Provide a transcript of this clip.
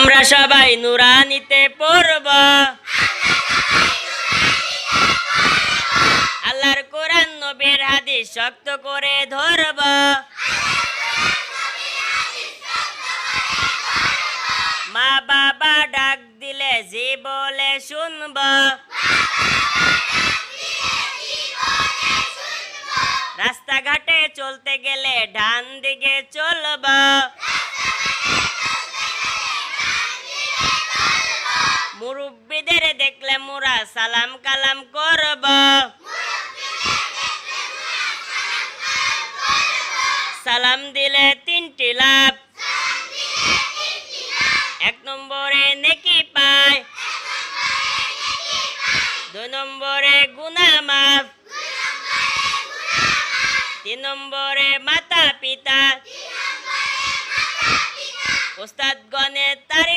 আমরা সবাই নুরানিতে পড়ব। আল্লাহর কোরআন নবীর হাদিস শক্ত করে ধরব। মা বাবা ডাক দিলে জি বলে শুনব। রাস্তাঘাটে চলতে গেলে ডান দিকে চলব। মুরব্বীদের দেখলে মোরা সালাম কালাম করব। সালাম দিলে তিনটি লাভ। এক নম্বরে নেকি পায়। দুই নম্বরে গুনা মাফ। তিন নম্বরে মাতা পিতা। ওস্তাদ গণে তারি